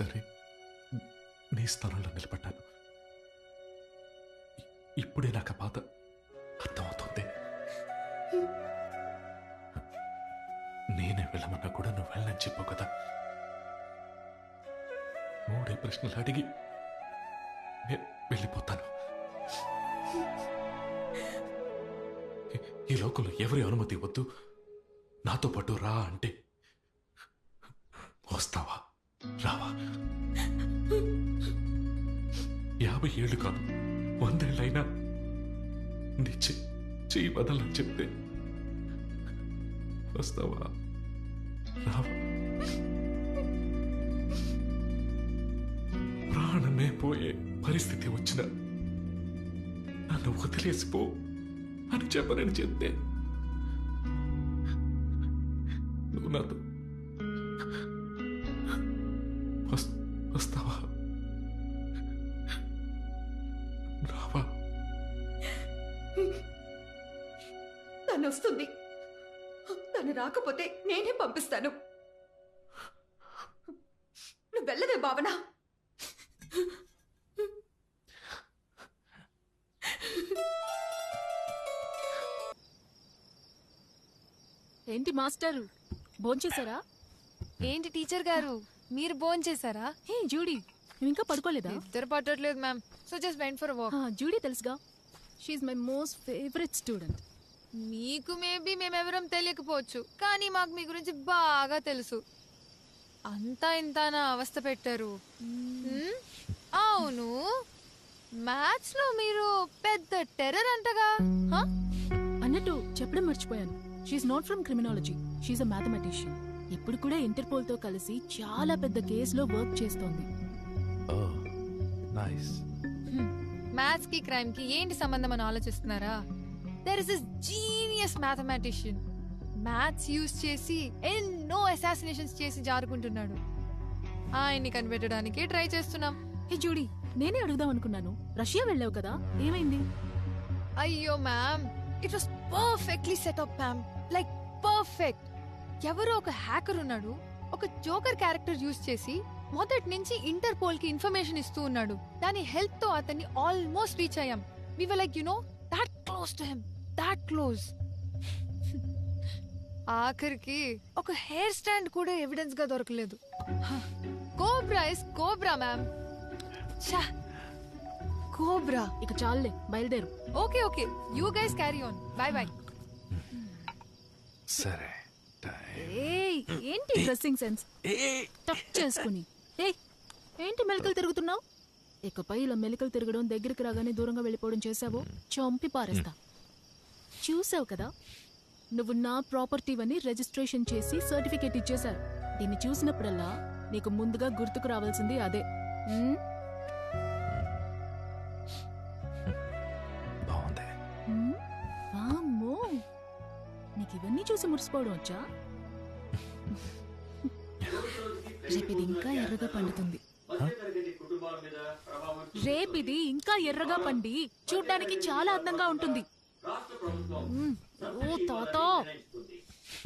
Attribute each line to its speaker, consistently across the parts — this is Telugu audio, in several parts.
Speaker 1: సరే. నీ స్థానంలో నిలబడ్డాను. ఇప్పుడే నాకు బాధ అర్థమవుతుంది. నేనే వెళ్ళమన్నా కూడా నువ్వు వెళ్ళని చెప్పావు కదా. మూడే ప్రశ్నలు అడిగి నే- వెళ్ళిపోతాను. ఈ- ఈ లోకంలో ఎవరి అనుమతి వద్దు నాతో పాటు రా అంటే యాభై ఏళ్ళు కాదు. వందేళ్ళైనా నీ చెయ్యి వదలని చెప్తే వస్తావా? రావా? ప్రాణమే పోయే పరిస్థితి వచ్చిన నన్ను వదిలేసిపో అని చెప్పనని చెప్తే నువ్వు నాతో వస్- వస్తావా?
Speaker 2: తను వస్తుంది. తను రాకపోతే నేనే పంపిస్తాను. నువ్వు వెళ్ళవే భావన.
Speaker 3: ఏంటి మాస్టరు? భోంచేశారా?
Speaker 4: ఏంటి టీచర్ గారు? మీరు బోన్ చేశారా
Speaker 3: హే జూడీ. నువ్వు ఇంకా పడుకోలేదా?
Speaker 4: ఇద్దరు పట్టట్లేదు ma'am. So just went for walk
Speaker 3: ఆ, జూడీ తెలుసుగా. She's my most favourite student
Speaker 4: మీకు మేబీ మేమెవరం తెలియకపోవచ్చు కానీ మాకు మీ గురించి బాగా తెలుసు. అంతా ఇంత నా అవస్థ పెట్టారు? అవును. మ్యాథ్స్లో మీరు పెద్ద టెర్రర్ అంటగా. హ?
Speaker 3: అన్నట్టు చెప్పడం మర్చిపోయాను. She's not from criminology she's a mathematician ఇప్పుడు కూడా ఇంటర్పోల్తో కలిసి చాలా పెద్ద కేసులో వర్క్ చేస్తోంది.
Speaker 1: Oh nice.
Speaker 4: మ్యాథ్స్కి క్రైమ్కి ఏంటి సంబంధం అని ఆలోచిస్తున్నారా? There is is genius mathematician maths use చేసి ఎన్నో అసాసినేషన్స్ చేసి జారుకుంటున్నాడు. ఆయన్ని కనిపెట్టడానికి ట్రై చేస్తున్నాం.
Speaker 3: హే జూడీ నేనే అడుగుదాం అనుకున్నాను. రష్యా వెళ్ళావు కదా ఏమైంది?
Speaker 4: అయ్యో ma'am it was perfectly setup ma'am like perfect ఎవరో ఒక హ్యాకర్ ఉన్నాడు ఒక జోకర్ క్యారెక్టర్ యూస్ చేసి మొదటి నుంచి ఇంటర్పోల్కి ఇన్ఫర్మేషన్ ఇస్తూ ఉన్నాడు. దాని హెల్ప్తో అతన్ని ఆల్మోస్ట్ రీచ్ అయ్యాం. We like you know that close to him that close ఆఖరికి ఒక హెయిర్ స్టాండ్ కూడా ఎవిడెన్స్గా దొరకలేదు. Cobra is cobra ma'am. Cobra!
Speaker 3: ఇక చాలులే బయలుదేరు.
Speaker 4: Okay okay. You guys carry on bye bye
Speaker 1: సరే
Speaker 3: ఏయ్ ఏంటి డ్రెస్సింగ్ సెన్స్? టక్ చేసుకుని. ఏయ్ ఏంటి మెలికలు తిరుగుతున్నావు? ఇకపై ఇలా మెలికలు తిరగడం దగ్గరికి రాగానే దూరంగా వెళ్ళిపోవడం చేసావో చంపి పారేస్తా. చూసావు కదా నువ్వు నా ప్రాపర్టీవని రిజిస్ట్రేషన్ చేసి సర్టిఫికేట్ ఇచ్చేశారు. దీన్ని చూసినప్పుడల్లా నీకు ముందుగా గుర్తుకు రావాల్సింది అదే. ఉమ్?
Speaker 1: బాగుంది.
Speaker 3: ఉమ్? వామ్మో! నీకు ఇవన్నీ చూసి మురిసిపోవడం వచ్చా? రేపు ఇది ఇంకా ఎర్రగా పండుతుంది. రేపు ఇది ఇంకా ఎర్రగా పండి. చూడ్డానికి చాలా అందంగా ఉంటుంది. ఉమ్, ఓ తాత.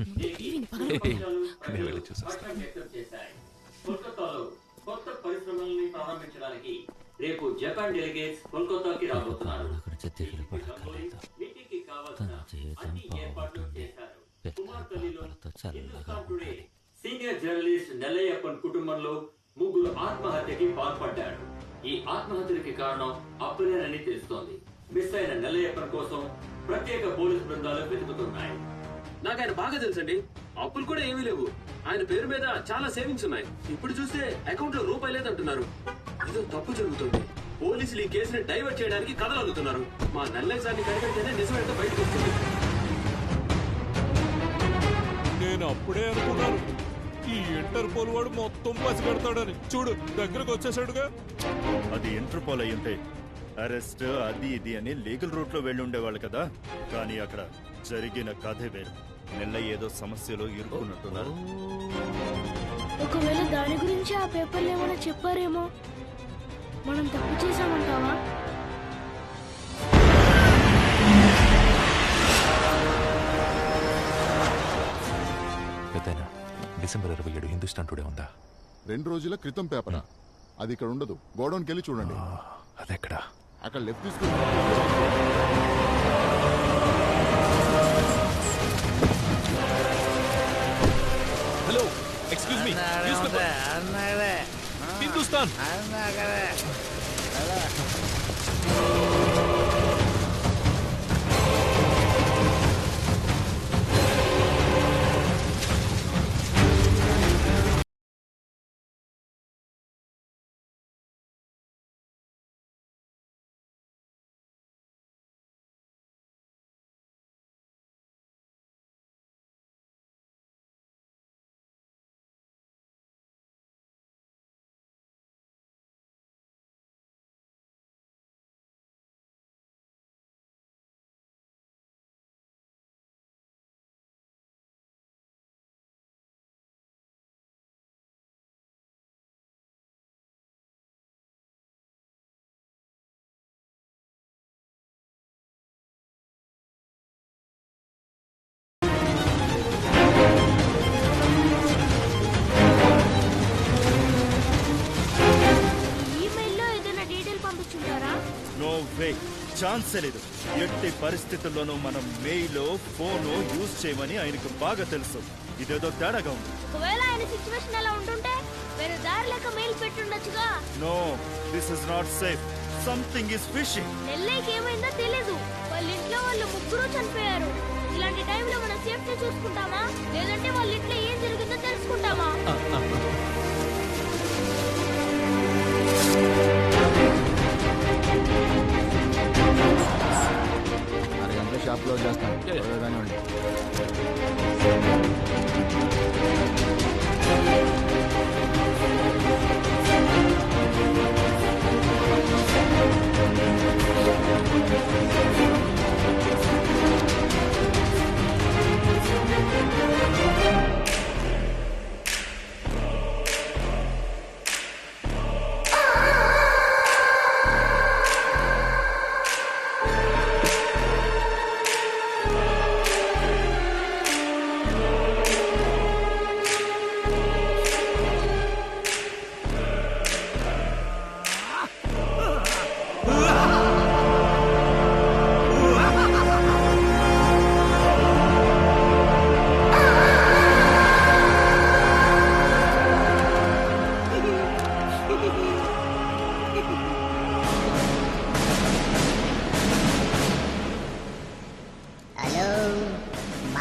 Speaker 3: ముందు టీవీని పగలగొట్టు.
Speaker 1: నేను వెళ్ళి చూసొస్తాను
Speaker 5: కోల్కతాలో కొత్త పరిశ్రమల్ని ప్రారంభించడానికి రేపు జపాన్ డెలిగేట్స్ కోల్కతాకి రాబోతున్నారు.
Speaker 6: గురించి దిగులు పడక్కర్లేదు
Speaker 5: మీటింగ్కి
Speaker 6: తన
Speaker 5: కావాల్సిన
Speaker 6: జీవితం
Speaker 5: అన్ని ఏర్పాట్లు
Speaker 6: బాగుంటుంది?
Speaker 5: చేశారు.
Speaker 6: పిల్లల
Speaker 5: కుమార్తెలో
Speaker 6: పాపలతో చల్లగా
Speaker 5: హిందుస్థాన్ టుడే
Speaker 6: ఉండాలి
Speaker 5: సీనియర్ జర్నలిస్ట్ నెల్లయ్యప్పన్ కుటుంబంలో ముగ్గురు ఆత్మహత్యకి పాల్పడ్డారు. ఈ ఆత్మహత్యకి కారణం అప్పులేనని తెలుస్తోంది. మిస్ అయిన నెల్లయ్యప్పన్ కోసం ప్రత్యేక పోలీస్ బృందాలు వెతుకుతున్నాయి.
Speaker 7: నాకు ఆయన బాగా తెలుసండి. అప్పులు కూడా ఏమీ లేవు. ఆయన పేరు మీద చాలా సేవింగ్స్ ఉన్నాయి. ఇప్పుడు చూస్తే అకౌంట్లో రూపాయి లేదంటున్నారు. ఏదో తప్పు జరుగుతుంది. పోలీసులు ఈ కేసుని డైవర్ట్ చేయడానికి కథలు అల్లుతున్నారు. మా నెల్లయ్య సార్ని కనిపెడితేనే నిజమేంటో బయటకు వస్తుంది.
Speaker 8: నేను అప్పుడే అనుకున్నాను. ఈ ఇంటర్పోల్ వాడు మొత్తం పసిగడతాడని. చూడు దగ్గరకు వచ్చేసాడుగా.
Speaker 9: అది ఇంటర్పోల్ అయి ఉంటే అరెస్ట్ అది ఇది అని లీగల్ రూట్లో వెళ్ళి ఉండేవాళ్ళు కదా. కానీ అక్కడ జరిగిన కథే వేరు. నెల్ల ఏదో సమస్యలో ఇరుక్కున్నట్టున్నారు.
Speaker 10: ఒకవేళ దాని గురించి ఆ పేపర్లు ఏమైనా చెప్పారేమో? మనం తప్పు చేసామంటావా
Speaker 1: డిసెంబర్ ఇరవై ఏడు హిందుస్థాన్ టుడే ఉందా?
Speaker 11: రెండు రోజుల క్రితం పేపరా? అది ఇక్కడ ఉండదు. గోడౌన్కి వెళ్ళి చూడండి.
Speaker 1: అదెక్కడా?
Speaker 11: అక్కడ లెఫ్ట్ తీసుకుని
Speaker 1: hello excuse me. News paper Hindustan.
Speaker 10: ఈమెయిల్లో
Speaker 9: ఛాన్సే లేదు. ఎట్టి పరిస్థితుల్లోనూ మనం మెయిల్ ఫోన్ యూజ్ చేయమని ఆయనకు బాగా తెలుసు. ఇదేదో తేడాగా ఉంది.
Speaker 10: ఒకవేళ ఆయన సిచ్యువేషన్ అలా ఉంటుంటే వేరే దారి లేక mail పెట్టుండొచ్చుగా.
Speaker 9: No this is not safe. Something is phishing.
Speaker 10: నెల్లైకి ఏమైందో తెలీదు. వాళ్ళ ఇంట్లో వాళ్ళు ముగ్గురు చనిపోయారు. ఇలాంటి టైంలో మనం సేఫ్టీ చూసుకుంటామా? లేదంటే వాళ్ళ ఇంట్లో ఏం జరిగిందో తెలుసుకుంటామా?
Speaker 11: ya
Speaker 12: está.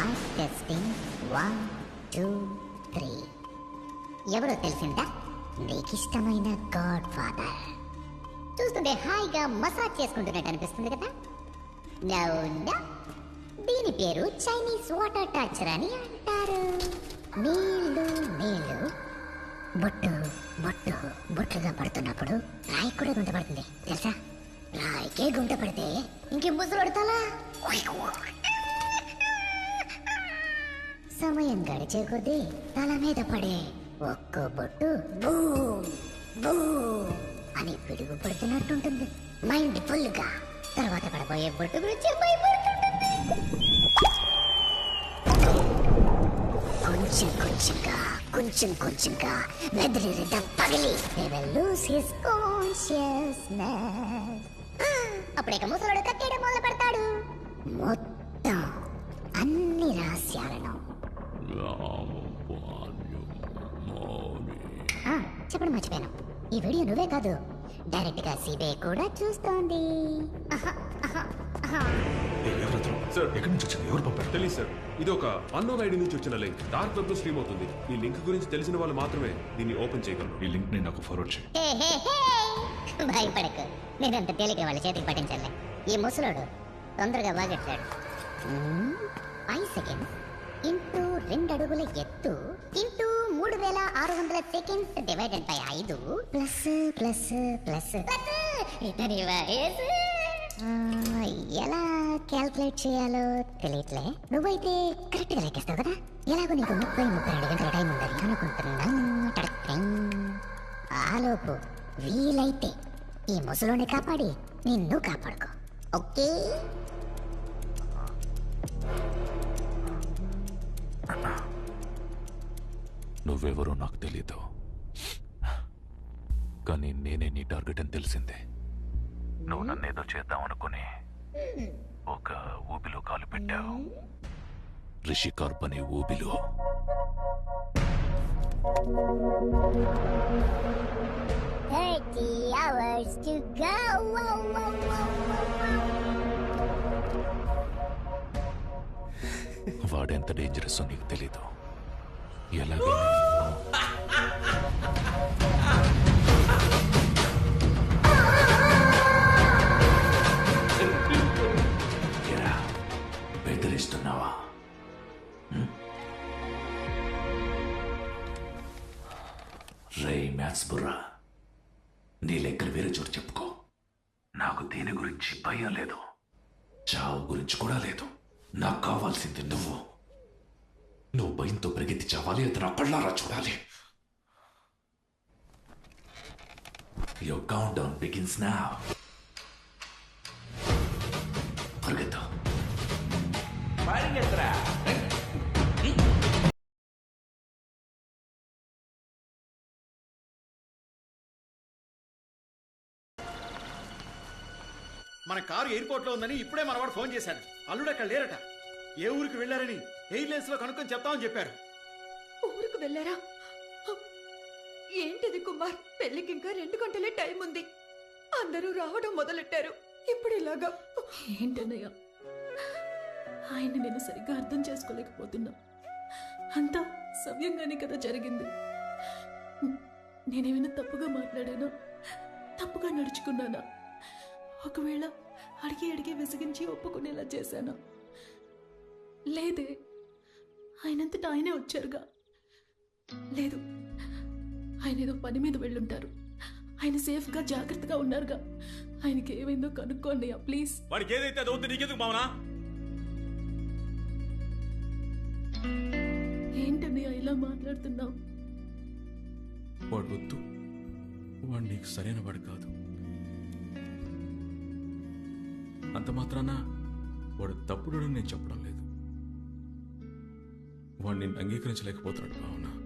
Speaker 12: Mike testing one two three ఎవరో తెలిసిందా? నీకు ఇష్టమైన గాడ్ ఫాదర్ చూస్తుంటే హాయిగా మసాజ్ చేసుకుంటున్నట్టు అనిపిస్తుంది కదా? నౌనా దీని పేరు చైనీస్ వాటర్ టార్చర్ అని అంటారు. నీళ్ళు నీళ్ళు బొట్టు బొట్టు. బొట్టుగా పడుతున్నప్పుడు రాయి కూడా గుంట పడుతుంది. తెలుసా? రాయికే గుంట పడితే ఇంకే బుద్ధులు పడతాలా సమయం గడిచే కొద్దీ తల మీద పడే ఒక్కో బొట్టు బూమ్ అని పిడుగు పడుతున్నట్టుంటుంది మైండ్ ఫుల్గా తర్వాత పడబోయే బొట్టు గురించి భయపడుతుంటుంది. కొంచెం కొంచెంగా కొంచెం కొంచెంగా మెదడు రెడ్డ పగిలి లూస్ హిస్ కాన్షియస్నెస్ అప్పుడే ముసలుడు కట్టేయడం మొదలు పెడతాడు మొత్తం అన్ని రహస్యాలను చెప్పడం మర్చిపోయాను. ఈ వీడియో నువ్వే కాదు డైరెక్ట్గా సిబిఐ కూడా చూస్తోంది. ఆహా, ఆహా, ఆహా.
Speaker 1: సార్. ఎక్కడి నుంచి వచ్చింది? ఎవరు పంపారు?
Speaker 8: తెలియదు సార్. ఇది ఒక అన్నోన్ ఐడి నుంచి వచ్చిన లింక్. డార్క్ వెబ్లో స్ట్రీమ్ అవుతుంది. ఈ లింక్ గురించి తెలిసిన వాళ్ళు మాత్రమే దీన్ని ఓపెన్ చేయగలరు.
Speaker 1: ఈ లింక్ని నాకు ఫార్వర్డ్ చేయి.
Speaker 12: హే, హే, హే. భయపడకు. నేనంత తేలిక వాళ్ళ చేతికి పట్టించాలి ఈ ముసలోడు తొందరగా బాగెట్టాడు ఫైవ్ సెకండ్స్ రెండడుగుల రెండు ఎత్తు ఇంటూ మూడు వేల ఆరు వందల సెకండ్స్ డివైడెడ్ బై ఐదు. Plus plus plus. ఎలా క్యాల్కులేట్ చేయాలో తెలియట్లే. నువ్వైతే కరెక్ట్గా లెక్కేస్తావు కదా? ఎలాగో నీకు ముప్పై ముప్పై రెండు గంటల టైం ఉందని అనుకుంటున్నాను ఆలోపు వీలైతే ఈ ముసలోని కాపాడి నిన్ను కాపాడుకో. ఓకే?
Speaker 1: నువ్వెవరో నాకు తెలీదు. కానీ నేనే నీ టార్గెట్ అని తెలిసిందే. నువ్వు నన్నేదో చేద్దాం అనుకుని ఒక ఊబిలో కాలు పెట్టావు. రిషి కార్ప్ అనే ఊబిలో.
Speaker 12: Thirty hours to go. Whoa, whoa, whoa,
Speaker 1: వాడెంత డేంజరస్ నీకు తెలీదు. ఎలాగైనా నువ్వు. నువ్వు భయంతో పరిగెత్తి చావాలి అది నా కళ్ళారా చూడాలి. Your countdown begins now. పరిగెత్తు. పరిగెత్తరా.
Speaker 13: మన కారు ఎయిర్పోర్ట్లో ఉందని ఇప్పుడే మనవాడు ఫోన్ చేశాడు. అల్లుడు అక్కడ లేరట. ఏ ఊరికి వెళ్ళారని ఎయిర్లైన్స్లో కనుక్కొని చెప్తామని చెప్పారు.
Speaker 2: ఊరికి వెళ్ళారా? ఏంటిది కుమార్? పెళ్ళికి ఇంకా రెండు గంటలే టైం ఉంది. అందరూ రావడం మొదలెట్టారు. ఇప్పుడు ఇలాగా
Speaker 3: ఏంటన్నయ్య? ఆయన్ని నేను సరిగ్గా అర్థం చేసుకోలేకపోతున్నా. అంతా సవ్యంగానే కదా జరిగింది. నేనేమైనా తప్పుగా మాట్లాడానా? తప్పుగా నడుచుకున్నానా? ఒకవేళ అడిగి అడిగి విసిగించి ఒప్పుకునేలా చేశానా? లేదే. ఆయనంతటా ఆయనే వచ్చారుగా. లేదు ఆయన ఏదో పని మీద వెళ్ళుంటారు. ఆయన సేఫ్గా జాగ్రత్తగా ఉన్నారుగా. ఆయనకి ఏమైందో కనుక్కోండి ప్లీజ్.
Speaker 8: వాడికి ఏదైతే అది నీకెందుకు మావనా?
Speaker 3: ఏంటన్నయ్య ఇలా మాట్లాడుతున్నావు?
Speaker 1: వాడు వద్దు వాడు నీకు సరైన వాడు కాదు. అంత మాత్రాన వాడు తప్పుడు నేను చెప్పడం లేదు. వాడు నిన్ను అంగీకరించలేకపోతున్నాడు భావన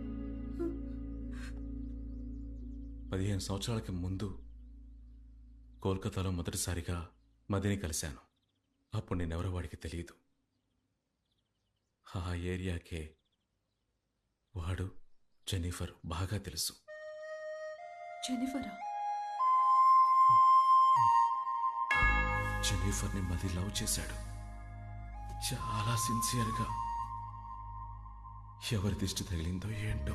Speaker 1: పదిహేను సంవత్సరాలకి ముందు కోల్కతాలో మొదటిసారిగా మదిని కలిశాను. అప్పుడు నేనెవరో వాడికి తెలియదు ఆ ఏరియాకే వాడు జెనిఫర్ బాగా తెలుసు.
Speaker 3: జెనిఫరా
Speaker 1: జెనిఫర్ని మది లవ్ చేశాడు. చాలా సిన్సియర్గా. ఎవరి దిష్టి తగిలిందో ఏంటో.